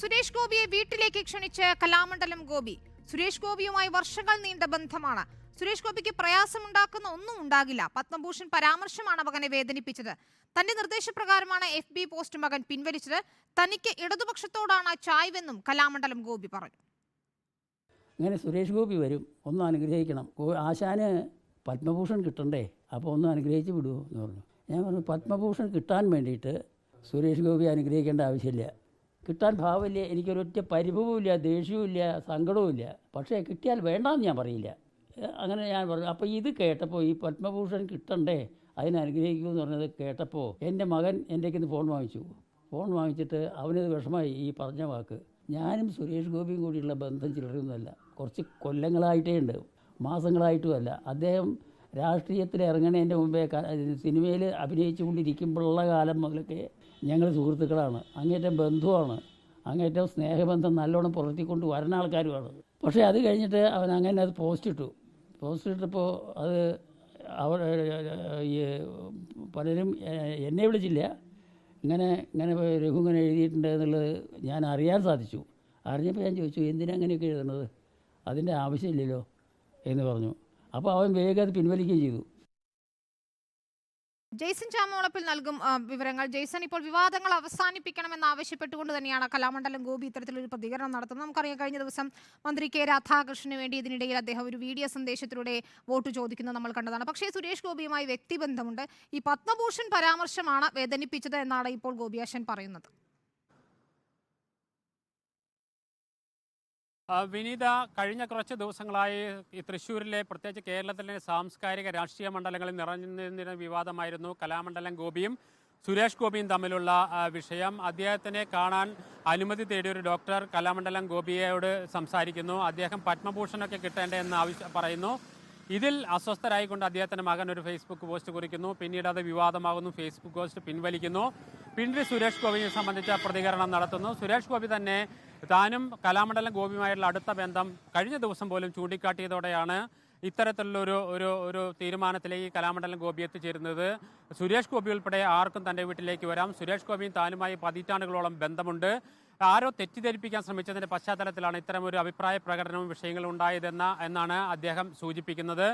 സുരേഷ് ഗോപിയെ വീട്ടിലേക്ക് ക്ഷണിച്ച് കലാമണ്ഡലം ഗോപി. സുരേഷ് ഗോപിയുമായി വർഷങ്ങൾ നീണ്ട ബന്ധമാണ്. സുരേഷ് ഗോപിക്ക് പ്രയാസമുണ്ടാക്കുന്ന ഒന്നും ഉണ്ടാകില്ല. പത്മഭൂഷൺ പരാമർശമാണ് മകനെ വേദനിപ്പിച്ചത്. തന്റെ നിർദ്ദേശപ്രകാരമാണ് എഫ് ബി പോസ്റ്റ് മകൻ പിൻവലിച്ചത്. തനിക്ക് ഇടതുപക്ഷത്തോടാണ് ചായ്വെന്നും കലാമണ്ഡലം ഗോപി പറഞ്ഞു. അങ്ങനെ സുരേഷ് ഗോപി വരും. ഒന്ന് അനുഗ്രഹിക്കണം. ആശാന് പത്മഭൂഷൺ കിട്ടണ്ടേ? അപ്പോൾ ഒന്ന് അനുഗ്രഹിച്ച് വിടുമോ എന്ന് പറഞ്ഞു. ഞാൻ പറഞ്ഞു പത്മഭൂഷൺ കിട്ടാൻ വേണ്ടിയിട്ട് സുരേഷ് ഗോപി അനുഗ്രഹിക്കേണ്ട ആവശ്യമില്ല. കിട്ടാൻ ഭാവമില്ല എനിക്കൊരൊറ്റ പരിഭവമില്ല ദേഷ്യവുമില്ല സങ്കടവുമില്ല. പക്ഷേ കിട്ടിയാൽ വേണ്ടാന്ന് ഞാൻ പറയില്ല. അങ്ങനെ ഞാൻ പറഞ്ഞു. അപ്പോൾ ഇത് കേട്ടപ്പോൾ ഈ പത്മഭൂഷൺ കിട്ടണ്ടേ അതിനെ അനുഗ്രഹിക്കൂ എന്ന് പറഞ്ഞത് കേട്ടപ്പോൾ എന്റെ മകൻ എന്റെ കയ്യിൽ ഫോൺ വാങ്ങിച്ചു. ഫോൺ വാങ്ങിച്ചിട്ട് അവനത് വിഷമായി ഈ പറഞ്ഞ വാക്ക്. ഞാനും സുരേഷ് ഗോപിയും കൂടിയുള്ള ബന്ധം ചിലരൊന്നുമല്ല. കുറച്ച് കൊല്ലങ്ങളായിട്ടേ ഉണ്ട്. മാസങ്ങളായിട്ടുമല്ല. അദ്ദേഹം രാഷ്ട്രീയത്തിൽ ഇറങ്ങണതിന്റെ മുമ്പേ സിനിമയിൽ അഭിനയിച്ചു കൊണ്ടിരിക്കുമ്പോഴുള്ള കാലം മുതലൊക്കെ ഞങ്ങൾ സുഹൃത്തുക്കളാണ്. അങ്ങേറ്റം ബന്ധുവാണ്. അങ്ങേറ്റം സ്നേഹബന്ധം നല്ലോണം പുലർത്തിക്കൊണ്ട് വരുന്ന ആൾക്കാരുമാണ്. പക്ഷേ അത് കഴിഞ്ഞിട്ട് അവൻ അങ്ങനെ അത് പോസ്റ്റ് ഇട്ടു പോസ്റ്റ് ഇട്ടപ്പോൾ അത് അവർ പലരും എന്നെ വിളിച്ചില്ല. ഇങ്ങനെ ഇങ്ങനെ രഘു ഇങ്ങനെ എഴുതിയിട്ടുണ്ട് എന്നുള്ളത് ഞാൻ അറിയാൻ സാധിച്ചു. അറിഞ്ഞപ്പോൾ ഞാൻ ചോദിച്ചു എന്തിനാ അങ്ങനെയൊക്കെ എഴുതുന്നത്? അതിന്റെ ആവശ്യമില്ലല്ലോ? എന്ന് പറഞ്ഞു. അപ്പോൾ അവൻ വേഗം അത് പിൻവലിക്കുകയും ചെയ്തു. ജെയ്സൺ ചാമോളപ്പിൽ നൽകും വിവരങ്ങൾ. ജെയ്സൺ ഇപ്പോൾ വിവാദങ്ങൾ അവസാനിപ്പിക്കണമെന്ന് ആവശ്യപ്പെട്ടുകൊണ്ട് തന്നെയാണ് കലാമണ്ഡലം ഗോപി ഇത്തരത്തിലൊരു പ്രതികരണം നടത്തുന്നത്. നമുക്കറിയാം കഴിഞ്ഞ ദിവസം മന്ത്രി കെ രാധാകൃഷ്ണന് വേണ്ടി ഇതിനിടയിൽ അദ്ദേഹം ഒരു വീഡിയോ സന്ദേശത്തിലൂടെ വോട്ട് ചോദിക്കുന്നത് നമ്മൾ കണ്ടതാണ്. പക്ഷേ സുരേഷ് ഗോപിയുമായി വ്യക്തിബന്ധമുണ്ട്. ഈ പത്മഭൂഷൺ പരാമർശമാണ് വേദനിപ്പിച്ചത് എന്നാണ് ഇപ്പോൾ ഗോപിയാശൻ പറയുന്നത്. വിനീത കഴിഞ്ഞ കുറച്ച് ദിവസങ്ങളായി ഈ തൃശ്ശൂരിലെ പ്രത്യേകിച്ച് കേരളത്തിലെ സാംസ്കാരിക രാഷ്ട്രീയ മണ്ഡലങ്ങളിൽ നിറഞ്ഞിരുന്ന വിവാദമായിരുന്നു കലാമണ്ഡലം ഗോപിയും സുരേഷ് ഗോപിയും തമ്മിലുള്ള വിഷയം. അദ്ദേഹത്തിനെ കാണാൻ അനുമതി തേടിയ ഒരു ഡോക്ടർ കലാമണ്ഡലം ഗോപിയോട് സംസാരിക്കുന്നു. അദ്ദേഹം പത്മഭൂഷണൊക്കെ കിട്ടേണ്ടേ എന്ന് ആവശ്യം പറയുന്നു. ഇതിൽ അസ്വസ്ഥരായിക്കൊണ്ട് അദ്ദേഹത്തിന്റെ മകൻ ഒരു ഫേസ്ബുക്ക് പോസ്റ്റ് കുറിക്കുന്നു. പിന്നീട് അത് വിവാദമാകുന്നു. Facebook post പിൻവലിക്കുന്നു. പിന്നീട് സുരേഷ് ഗോപിയെ സംബന്ധിച്ച പ്രതികരണം നടത്തുന്നു. സുരേഷ് ഗോപി തന്നെ താനും കലാമണ്ഡലം ഗോപിയുമായുള്ള അടുത്ത ബന്ധം കഴിഞ്ഞ ദിവസം പോലും ചൂണ്ടിക്കാട്ടിയതോടെയാണ് ഇത്തരത്തിലുള്ളൊരു ഒരു ഒരു തീരുമാനത്തിലേക്ക് കലാമണ്ഡലം ഗോപി എത്തിച്ചേരുന്നത്. സുരേഷ് ഗോപി ഉൾപ്പെടെ ആർക്കും തന്റെ വീട്ടിലേക്ക് വരാം. സുരേഷ് ഗോപിയും താനുമായി പതിറ്റാണ്ടുകളോളം ബന്ധമുണ്ട്. ആരോ തെറ്റിദ്ധരിപ്പിക്കാൻ ശ്രമിച്ചതിന്റെ പശ്ചാത്തലത്തിലാണ് ഇത്തരമൊരു അഭിപ്രായ പ്രകടനവും വിഷയങ്ങളും ഉണ്ടായതെന്ന എന്നാണ് അദ്ദേഹം സൂചിപ്പിക്കുന്നത്.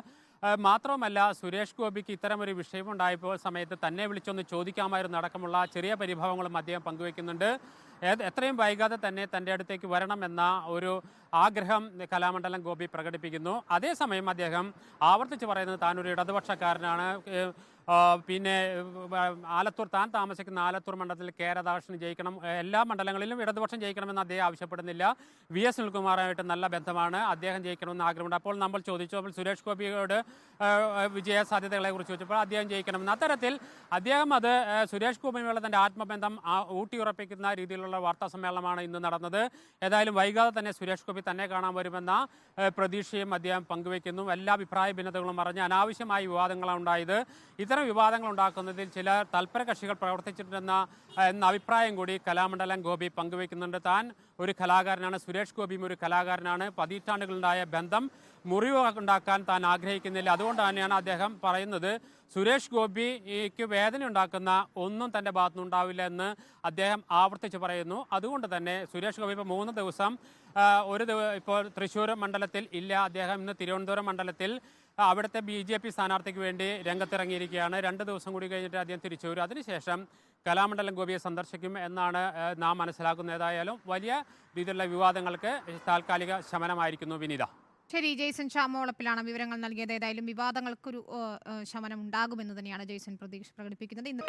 മാത്രവുമല്ല സുരേഷ് ഗോപിക്ക് ഇത്തരമൊരു വിഷയമുണ്ടായപ്പോൾ സമയത്ത് തന്നെ വിളിച്ചൊന്ന് ചോദിക്കാമായിരുന്നു. അടക്കമുള്ള ചെറിയ പരിഭവങ്ങളും അദ്ദേഹം പങ്കുവയ്ക്കുന്നുണ്ട്. എത്രയും വൈകാതെ തന്നെ തന്റെ അടുത്തേക്ക് വരണമെന്ന ഒരു ആഗ്രഹം കലാമണ്ഡലം ഗോപി പ്രകടിപ്പിക്കുന്നു. അതേസമയം അദ്ദേഹം ആവർത്തിച്ച് പറയുന്നത് താനൊരു ഇടതുപക്ഷക്കാരനാണ്. പിന്നെ ആലത്തൂർ താൻ താമസിക്കുന്ന ആലത്തൂർ മണ്ഡലത്തിൽ കെ രാധാകൃഷ്ണൻ ജയിക്കണം എല്ലാ മണ്ഡലങ്ങളിലും ഇടതുപക്ഷം ജയിക്കണമെന്ന് അദ്ദേഹം ആവശ്യപ്പെടുന്നില്ല. വി എസ് സുനിൽകുമാറുമായിട്ട് നല്ല ബന്ധമാണ്. അദ്ദേഹം ജയിക്കണമെന്ന് ആഗ്രഹമുണ്ട്. അപ്പോൾ നമ്മൾ ചോദിച്ചു. അപ്പോൾ സുരേഷ് ഗോപിയോട് വിജയ സാധ്യതകളെ കുറിച്ച് ചോദിച്ചപ്പോൾ അദ്ദേഹം ജയിക്കണമെന്ന്. അത്തരത്തിൽ അദ്ദേഹം അത് സുരേഷ് ഗോപിയുമായുള്ള തന്റെ ആത്മബന്ധം ഊട്ടിയുറപ്പിക്കുന്ന രീതിയിലുള്ള വാർത്താ സമ്മേളനമാണ് ഇന്ന് നടന്നത്. ഏതായാലും വൈകാതെ തന്നെ സുരേഷ് ഗോപി തന്നെ കാണാൻ വരുമെന്ന പ്രതീക്ഷയും അദ്ദേഹം പങ്കുവയ്ക്കുന്നു. എല്ലാ അഭിപ്രായ ഭിന്നതകളും പറഞ്ഞ് അനാവശ്യമായ വിവാദങ്ങളാണ് ഉണ്ടായത്. ഇത്തരം വിവാദങ്ങൾ ഉണ്ടാക്കുന്നതിൽ ചില തൽപര കക്ഷികൾ പ്രവർത്തിച്ചിട്ടുണ്ടെന്ന എന്ന അഭിപ്രായം കൂടി കലാമണ്ഡലം ഗോപി പങ്കുവയ്ക്കുന്നുണ്ട്. താൻ ഒരു കലാകാരനാണ് സുരേഷ് ഗോപിയും ഒരു കലാകാരനാണ്. പതിറ്റാണ്ടുകളുണ്ടായ ബന്ധം മുറിവ് ഉണ്ടാക്കാൻ താൻ ആഗ്രഹിക്കുന്നില്ല. അതുകൊണ്ട് തന്നെയാണ് അദ്ദേഹം പറയുന്നത് സുരേഷ് ഗോപിക്ക് വേദന ഉണ്ടാക്കുന്ന ഒന്നും തന്റെ ഭാഗത്തുനിന്ന് ഉണ്ടാവില്ല എന്ന് അദ്ദേഹം ആവർത്തിച്ച് പറയുന്നു. അതുകൊണ്ട് തന്നെ സുരേഷ് ഗോപി ഇപ്പോൾ മൂന്ന് ദിവസം ഒരു ദിവസം ഇപ്പോൾ തൃശ്ശൂർ മണ്ഡലത്തിൽ ഇല്ല. അദ്ദേഹം ഇന്ന് തിരുവനന്തപുരം മണ്ഡലത്തിൽ അവിടുത്തെ ബി ജെ പി സ്ഥാനാർത്ഥിക്ക് വേണ്ടി രംഗത്തിറങ്ങിയിരിക്കുകയാണ്. രണ്ട് ദിവസം കൂടി കഴിഞ്ഞിട്ട് അദ്ദേഹം തിരിച്ചു വരും. അതിനുശേഷം കലാമണ്ഡലം ഗോപിയെ സന്ദർശിക്കും എന്നാണ് നാം മനസ്സിലാക്കുന്നത്. ഏതായാലും വലിയ രീതിയിലുള്ള വിവാദങ്ങൾക്ക് താൽക്കാലിക ശമനമായിരിക്കുന്നു വിനീത. ശരി ജെയ്സൺ ശ്യാമോളപ്പിലാണ് വിവരങ്ങൾ നൽകിയത്. ഏതായാലും വിവാദങ്ങൾക്കൊരു ശമനം ഉണ്ടാകുമെന്ന് തന്നെയാണ് ജെയ്സൺ പ്രതീക്ഷ പ്രകടിപ്പിക്കുന്നത്. ഇന്ന്